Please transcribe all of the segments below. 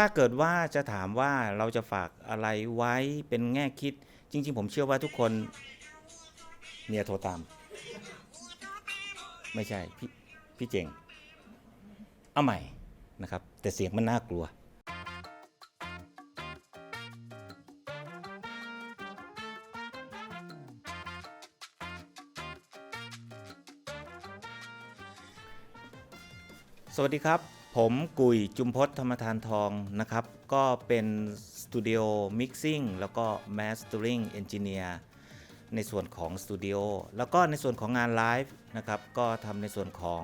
ถ้าเกิดว่าจะถามว่าเราจะฝากอะไรไว้เป็นแง่คิด จริง ๆ ผมเชื่อว่าทุกคนเมียโทรตาม ไม่ใช่พี่พี่เจงเอาใหม่นะครับ แต่เสียงมันน่ากลัวสวัสดีครับ ผมกุยจุมพศธรรมทานทองนะครับ ก็เป็นสตูดิโอมิกซิ่งแล้วก็ Mastering Engineer ในส่วนของสตูดิโอแล้วก็ในส่วนของงานไลฟ์นะครับ ก็ทำในส่วนของ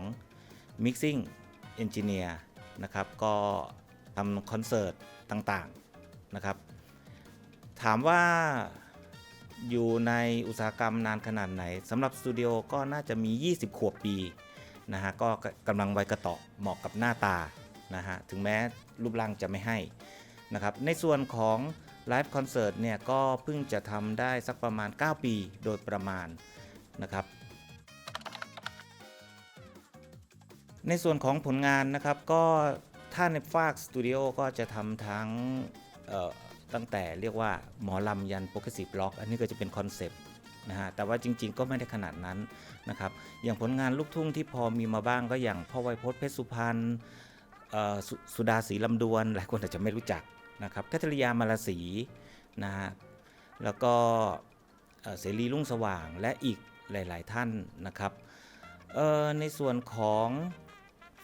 Mixing Engineer นะครับ ก็ทำคอนเสิร์ตต่างๆนะครับ ถามว่าอยู่ในอุตสาหกรรมนานขนาดไหนสำหรับสตูดิโอก็น่าจะมี 20 ขวบปี นะฮะก็กำลังวัยกระเตาะเหมาะกับหน้าตานะฮะถึงแม้รูปร่างจะไม่ให้นะครับในส่วนของไลฟ์คอนเสิร์ตเนี่ยก็เพิ่งจะทำได้สักประมาณ 9 ปีโดยประมาณนะครับในส่วนของผลงานนะครับก็ถ้าในฝากสตูดิโอก็จะทำทั้งตั้งแต่เรียกว่าหมอลำยันโปรเกรสซีฟล็อก อันนี้ก็จะเป็นคอนเซปต์ นะฮะแต่ว่าจริง ๆ ก็ไม่ได้ขนาดนั้นนะครับอย่างผลงานลูกทุ่งที่พอมีมาบ้างก็อย่างพ่อไวยพจน์เพชรสุพรรณสสุดาศรีลำดวน หลายคนอาจจะไม่รู้จักนะครับแคทริยามาลาสีนะฮะแล้วก็เสรีรุ่งสว่างและอีกหลาย ๆ ท่านนะครับในส่วนของ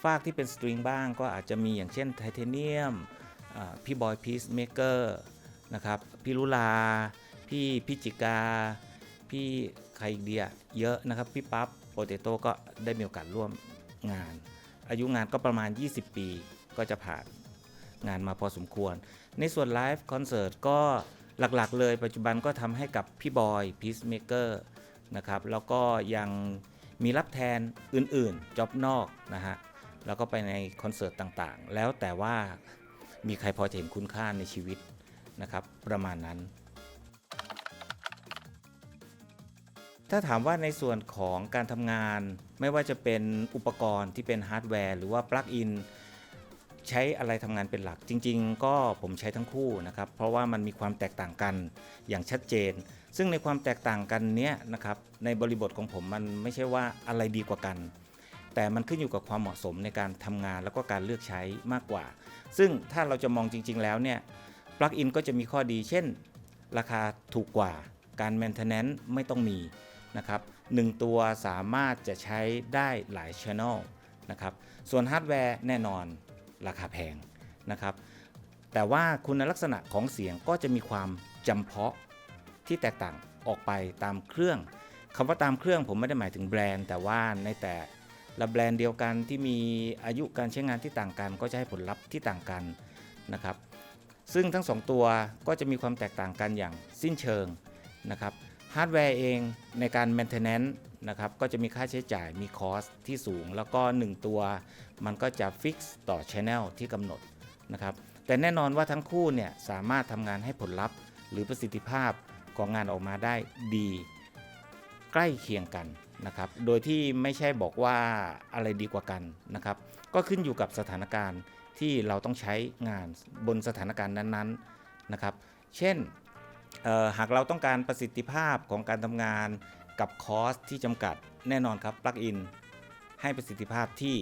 ฝากที่เป็นสตริงบ้างก็อาจจะมีอย่างเช่นไทเทเนียมพี่บอยพีซเมเกอร์นะครับพี่ลุลา พี่พิจิกา พี่ใครอีกเดียเยอะนะครับ พี่ปั๊บโปเตโต้ก็ได้มีโอกาสร่วมงาน อายุงานก็ประมาณ 20 ปีก็จะผ่านงานมาพอสมควร ในส่วนไลฟ์คอนเสิร์ตก็หลักๆ เลยปัจจุบันก็ทำให้กับพี่บอยพีซเมเกอร์นะครับแล้วก็ยังมีรับแทนอื่นๆจ็อบนอกนะฮะแล้วก็ไปในคอนเสิร์ตต่างๆ แล้วแต่ว่ามีใครพอจะเห็นคุณค่าในชีวิตนะครับ ประมาณนั้น ถ้าถามว่าในส่วนของการทำงาน ไม่ว่าจะเป็นอุปกรณ์ที่เป็นฮาร์ดแวร์หรือว่าปลั๊กอินใช้อะไรทำงานเป็นหลักจริง ๆ ก็ผมใช้ทั้งคู่นะครับ เพราะว่ามันมีความแตกต่างกันอย่างชัดเจน ซึ่งในความแตกต่างกันเนี้ยนะครับในบริบทของผมมันไม่ใช่ว่าอะไรดีกว่ากัน แต่มันขึ้นอยู่กับความเหมาะสมในการทำงานแล้วก็การเลือกใช้มากกว่า ซึ่งถ้าเราจะมองจริง ๆ แล้วเนี่ยปลั๊กอินก็จะมีข้อดี เช่น ราคาถูกกว่าการ maintenance ไม่ต้องมี นะครับหนึ่งตัวสามารถจะใช้ได้หลาย Channel นะครับส่วนฮาร์ดแวร์แน่นอนราคาแพงนะครับแต่ว่าคุณลักษณะของเสียงก็จะมีความจำเพาะที่แตกต่างออกไปตามเครื่องคำว่าตามเครื่องผมไม่ได้หมายถึงแบรนด์ แต่ว่าในแต่ละแบรนด์เดียวกันที่มีอายุการใช้งานที่ต่างกัน ก็จะให้ผลลัพธ์ที่ต่างกันนะครับซึ่งทั้งสองตัวก็จะมีความแตกต่างกันอย่างสิ้นเชิงนะครับ ฮาร์ดแวร์เองในการ maintenance นะครับก็จะมีค่าใช้จ่ายมีคอสที่สูง แล้วก็ 1 ตัว มันก็จะฟิกซ์ต่อ Channel ที่กำหนดนะครับแต่แน่นอนว่าทั้งคู่เนี่ยสามารถทำงานให้ผลลัพธ์ หรือประสิทธิภาพของงานออกมาได้ดี ใกล้เคียงกันนะครับ โดยที่ไม่ใช่บอกว่าอะไรดีกว่ากันนะครับ ก็ขึ้นอยู่กับสถานการณ์ที่เราต้องใช้งานบนสถานการณ์นั้นๆนะครับ เช่น หากเราต้องการประสิทธิภาพของการทำงานกับคอสที่จำกัดแน่นอนครับปลั๊กอินให้ประสิทธิภาพที่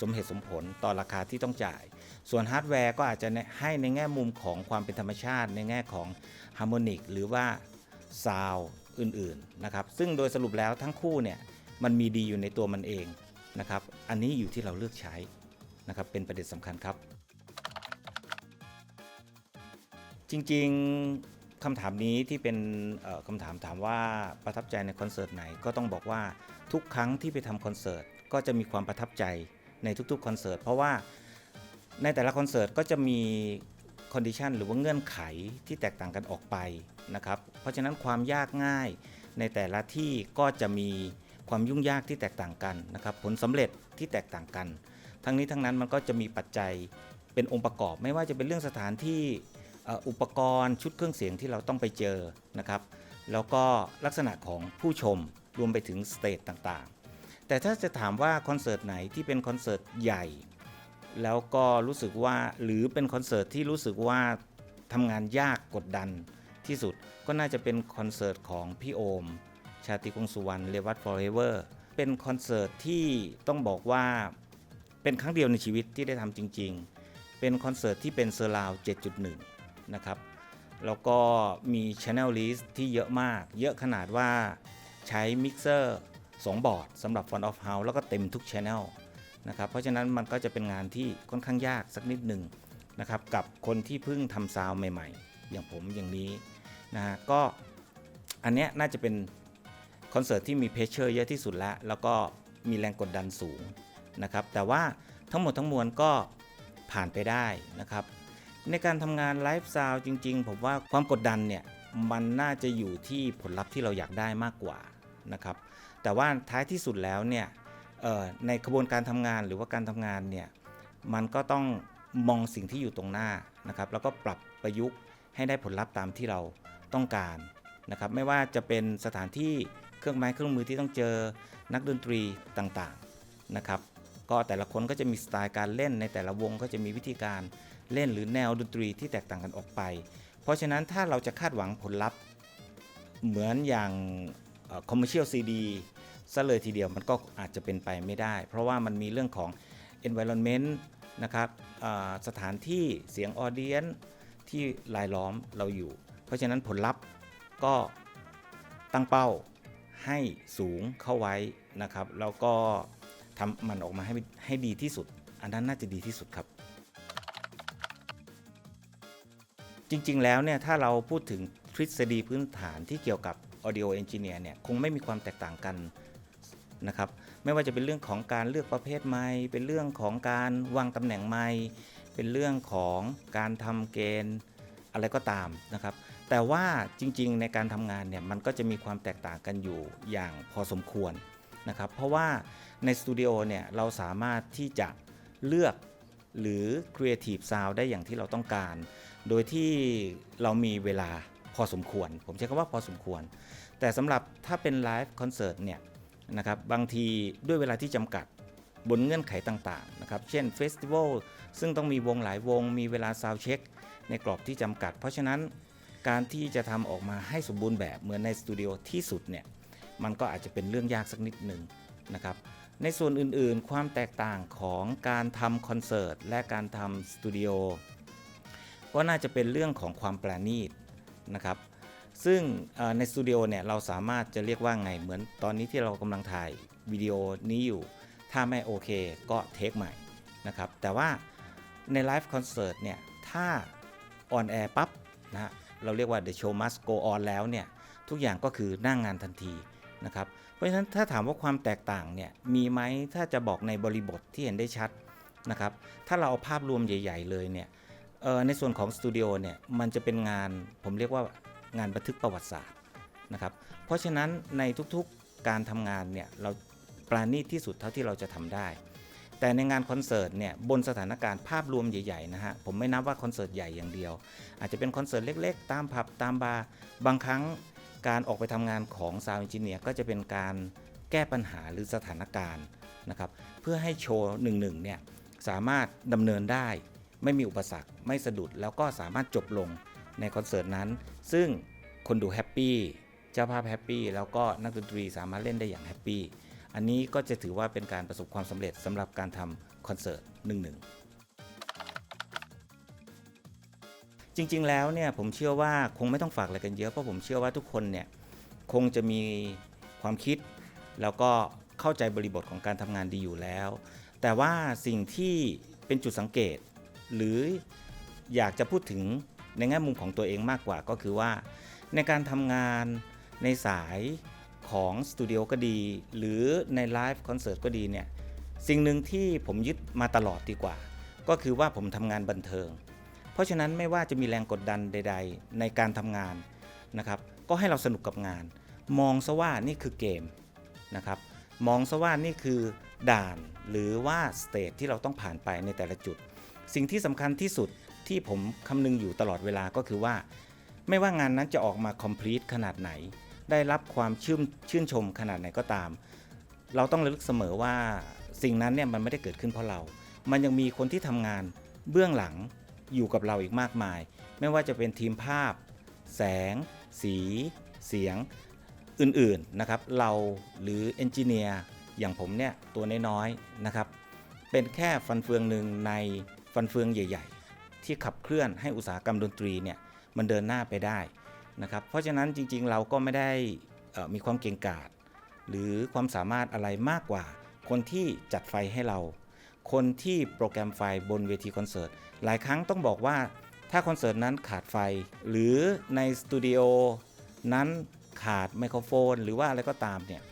สมเหตุสมผลต่อราคาที่ต้องจ่าย ส่วนฮาร์ดแวร์ก็อาจจะให้ในแง่มุมของความเป็นธรรมชาติ ในแง่ของฮาร์โมนิกหรือว่าซาวอื่นๆนะครับ ซึ่งโดยสรุปแล้วทั้งคู่เนี่ยมันมีดีอยู่ในตัวมันเองนะครับ อันนี้อยู่ที่เราเลือกใช้นะครับเป็นประเด็นสำคัญครับ จริงๆ คำถามนี้ที่เป็นคำถามถามว่าประทับใจในคอนเสิร์ตไหนก็ต้องบอกว่าทุกครั้งที่ไปทำคอนเสิร์ตก็จะมีความประทับใจในทุกๆคอนเสิร์ตเพราะว่าในแต่ละคอนเสิร์ตก็จะมีคอนดิชันหรือว่าเงื่อนไขที่แตกต่างกันออกไปนะครับเพราะฉะนั้นความยากง่ายในแต่ละที่ก็จะมีความยุ่งยากที่แตกต่างกันนะครับผลสำเร็จที่แตกต่างกัน ทั้งนี้ทั้งนั้นมันก็จะมีปัจจัยเป็นองค์ประกอบ ไม่ว่าจะเป็นเรื่องสถานที่ อุปกรณ์ชุดเครื่องเสียงที่เราต้องไปเจอนะครับ แล้วก็ลักษณะของผู้ชมรวมไปถึงสเตจต่างๆ แต่ถ้าจะถามว่าคอนเสิร์ตไหนที่เป็นคอนเสิร์ตใหญ่ แล้วก็รู้สึกว่าหรือเป็นคอนเสิร์ตที่รู้สึกว่าทำงานยากกดดันที่สุดก็น่าจะเป็นคอนเสิร์ตของพี่โอม ชาติคงสุวรรณเลวัตฟอร์เ v เวอร์เป็นคอนเสิร์ตที่ต้องบอกว่าเป็นครั้งเดียวในชีวิตที่ได้ทำจริง ๆ เป็นคอนเสิร์ตที่เป็นเซอร์ราว 7.1 นะครับ แล้วก็มี Channel List ที่เยอะมาก เยอะขนาดว่าใช้มิกเซอร์2บอร์ดสำหรับ Front of House แล้วก็เต็มทุก Channel นะครับ เพราะฉะนั้นมันก็จะเป็นงานที่ค่อนข้างยากสักนิดหนึ่งนะครับ กับคนที่เพิ่งทำซาวด์ใหม่ๆ อย่างผมอย่างนี้นะฮะก็อันเนี้ยน่าจะเป็นคอนเสิร์ตที่มีเพชเชอร์เยอะที่สุดแล้ว แล้วก็มีแรงกดดันสูงนะครับ แต่ว่าทั้งหมดทั้งมวลก็ผ่านไปได้นะครับ ในการทำงานไลฟ์ซาวจริง ๆ ผมว่าความกดดันเนี่ยมันน่าจะอยู่ที่ผลลัพธ์ที่เราอยากได้มากกว่านะครับแต่ว่าท้ายที่สุดแล้วเนี่ยในกระบวนการทำงานหรือว่าการทำงานเนี่ยมันก็ต้องมองสิ่งที่อยู่ตรงหน้านะครับแล้วก็ปรับประยุกต์ให้ได้ผลลัพธ์ตามที่เราต้องการนะครับไม่ว่าจะเป็นสถานที่เครื่องไม้เครื่องมือที่ต้องเจอนักดนตรีต่างๆนะครับ ก็แต่ละคนก็จะมีสไตล์การเล่นในแต่ละวงก็จะมีวิธีการเล่นหรือแนวดนตรีที่แตกต่างกันออกไป เพราะฉะนั้นถ้าเราจะคาดหวังผลลัพธ์เหมือนอย่างคอมเมอร์เชียลซีดีซะเลยทีเดียวมันก็อาจจะเป็นไปไม่ได้ เพราะว่ามันมีเรื่องของ environment นะครับสถานที่เสียงออเดียนที่รายล้อมเราอยู่ เพราะฉะนั้นผลลัพธ์ก็ตั้งเป้าให้สูงเข้าไว้นะครับ แล้วก็ ทำมันออกมาให้ให้ดีที่สุด อันนั้นน่าจะดีที่สุดครับ จริง ๆ แล้วเนี่ยถ้าเราพูดถึงทฤษฎีพื้นฐานที่เกี่ยวกับ Audio Engineer เนี่ยคงไม่มีความแตกต่างกันนะครับไม่ว่าจะเป็นเรื่องของการเลือกประเภทไม้เป็นเรื่องของการวางตำแหน่งไม้เป็นเรื่องของการทำเกณฑ์อะไรก็ตามนะครับ แต่ว่าจริงๆ ในการทำงานเนี่ยมันก็จะมีความแตกต่างกันอยู่อย่างพอสมควรนะครับ เพราะว่า ในสตูดิโอเนี่ยเราสามารถที่จะเลือกหรือ Creative Sound ได้อย่างที่เราต้องการ โดยที่เรามีเวลาพอสมควร ผมใช้คำว่าพอสมควร แต่สำหรับถ้าเป็นไลฟ์คอนเสิร์ตเนี่ยนะครับบางทีด้วยเวลาที่จำกัดบนเงื่อนไขต่างๆนะครับ เช่นเฟสติวัลซึ่งต้องมีวงหลายวง มีเวลาซาวเช็ค ในกรอบที่จำกัด เพราะฉะนั้นการที่จะทำออกมาให้สมบูรณ์แบบเหมือนในสตูดิโอที่สุดเนี่ยมันก็อาจจะเป็นเรื่องยากสักนิดหนึ่งนะครับ ในส่วนอื่นๆ ความแตกต่างของการทำคอนเสิร์ตและการทำสตูดิโอก็น่าจะเป็นเรื่องของความปราณีตนะครับ ซึ่งในสตูดิโอเนี่ยเราสามารถจะเรียกว่าไงเหมือนตอนนี้ที่เรากำลังถ่ายวิดีโอนี้อยู่ ถ้าไม่โอเคก็เทคใหม่นะครับ แต่ว่าในไลฟ์คอนเสิร์ตเนี่ยถ้าออนแอร์ปั๊บนะฮะเราเรียกว่า the show must go on แล้วเนี่ย ทุกอย่างก็คือหน้างงานทันที นะครับ เพราะฉะนั้นถ้าถามว่าความแตกต่างเนี่ยมีไหมถ้าจะบอกในบริบทที่เห็นได้ชัดนะครับ ถ้าเราเอาภาพรวมใหญ่ ๆ เลยเนี่ยในส่วนของสตูดิโอเนี่ยมันจะเป็นงานผมเรียกว่างานบันทึกประวัติศาสตร์นะครับ เพราะฉะนั้นในทุกๆการทำงานเนี่ยเราปราณีตที่สุดเท่าที่เราจะทำได้ แต่ในงานคอนเสิร์ตเนี่ยบนสถานการณ์ภาพรวมใหญ่ๆนะฮะผมไม่นับว่าคอนเสิร์ตใหญ่อย่างเดียว อาจจะเป็นคอนเสิร์ตเล็กๆ ตามผับตามบาร์บางครั้ง การออกไปทำงานของซาวด์เอนจิเนียร์ก็จะเป็นการแก้ปัญหาหรือสถานการณ์นะครับเพื่อให้โชว์หนึ่งๆเนี่ยสามารถดำเนินได้ ไม่มีอุปสรรคไม่สะดุดแล้วก็สามารถจบลงในคอนเสิร์ตนั้น ซึ่งคนดูแฮปปี้เจ้าภาพแฮปปี้แล้วก็นักดนตรีสามารถเล่นได้อย่างแฮปปี้อันนี้ก็จะถือว่าเป็นการประสบความสำเร็จสำหรับการทำคอนเสิร์ตหนึ่งหนึ่ง จริง ๆ แล้วเนี่ยผมเชื่อว่าคงไม่ต้องฝากอะไรกันเยอะเพราะผมเชื่อว่าทุกคนเนี่ยคงจะมีความคิด แล้วก็เข้าใจบริบทของการทำงานดีอยู่แล้ว แต่ว่าสิ่งที่เป็นจุดสังเกต หรืออยากจะพูดถึงในแง่มุมของตัวเองมากกว่าก็คือว่า ในการทำงานในสายของสตูดิโอก็ดี หรือในไลฟ์คอนเสิร์ตก็ดีเนี่ยสิ่งหนึ่งที่ผมยึดมาตลอดดีกว่า ก็คือว่าผมทำงานบันเทิง เพราะฉะนั้นไม่ว่าจะมีแรงกดดันใด ๆ ในการทำงานนะครับ ก็ให้เราสนุกกับงาน มองซะว่านี่คือเกมนะครับ มองซะว่านี่คือด่านหรือว่าสเตจที่เราต้องผ่านไปในแต่ละจุด สิ่งที่สำคัญที่สุดที่ผมคำนึงอยู่ตลอดเวลาก็คือว่า ไม่ว่างานนั้นจะออกมา complete ขนาดไหน ได้รับความชื่นชื่นชมขนาดไหนก็ตาม เราต้องระลึกเสมอว่าสิ่งนั้นเนี่ยมันไม่ได้เกิดขึ้นเพราะเรา มันยังมีคนที่ทำงานเบื้องหลัง อยู่กับเราอีกมากมาย ไม่ว่าจะเป็นทีมภาพ แสง สี เสียงอื่นๆนะครับ เราหรือเอนจิเนียร์อย่างผมเนี่ยตัวน้อยๆนะครับ เป็นแค่ฟันเฟืองหนึ่งในฟันเฟืองใหญ่ ๆ ที่ขับเคลื่อนให้อุตสาหกรรมดนตรีเนี่ยมันเดินหน้าไปได้นะครับ เพราะฉะนั้นจริงๆเราก็ไม่ได้มีความเก่งกาจหรือความสามารถอะไรมากกว่าคนที่จัดไฟให้เรา คนที่โปรแกรมไฟบนเวทีคอนเสิร์ตหลายครั้งต้องบอกว่าถ้าคอนเสิร์ตนั้นขาดไฟ หรือในสตูดิโอนั้นขาดไมโครโฟน หรือว่าอะไรก็ตามเนี่ย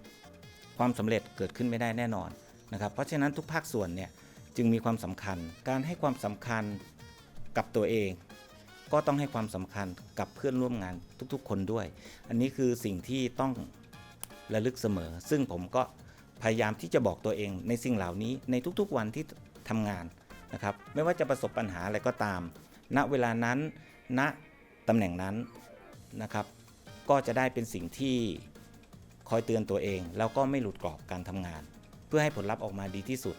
ความสำเร็จเกิดขึ้นไม่ได้แน่นอนนะครับเพราะฉะนั้นทุกภาคส่วนเนี่ยจึงมีความสำคัญ การให้ความสำคัญกับตัวเอง ก็ต้องให้ความสำคัญกับเพื่อนร่วมงานทุกๆ คนด้วย อันนี้คือสิ่งที่ต้องระลึกเสมอ ซึ่งผมก็ พยายามที่จะบอกตัวเองในสิ่งเหล่านี้ในทุกๆวันที่ทำงานนะครับไม่ว่าจะประสบปัญหาอะไรก็ตาม ณเวลานั้นณตำแหน่งนั้นนะครับ ก็จะได้เป็นสิ่งที่คอยเตือนตัวเอง แล้วก็ไม่หลุดกรอบการทำงาน เพื่อให้ผลลัพธ์ออกมาดีที่สุด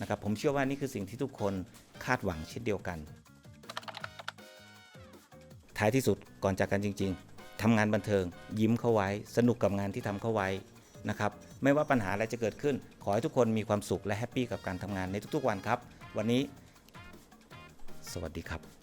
นะครับผมเชื่อว่านี่คือสิ่งที่ทุกคนคาดหวังเช่นเดียวกัน ท้ายที่สุดก่อนจากกันจริง ๆทำงานบันเทิง ยิ้มเข้าไว้ สนุกกับงานที่ทำเข้าไว้ นะครับไม่ว่าปัญหาอะไรจะเกิดขึ้น ขอให้ทุกคนมีความสุขและแฮปปี้กับการทำงานในทุกๆวันครับ วันนี้ สวัสดีครับ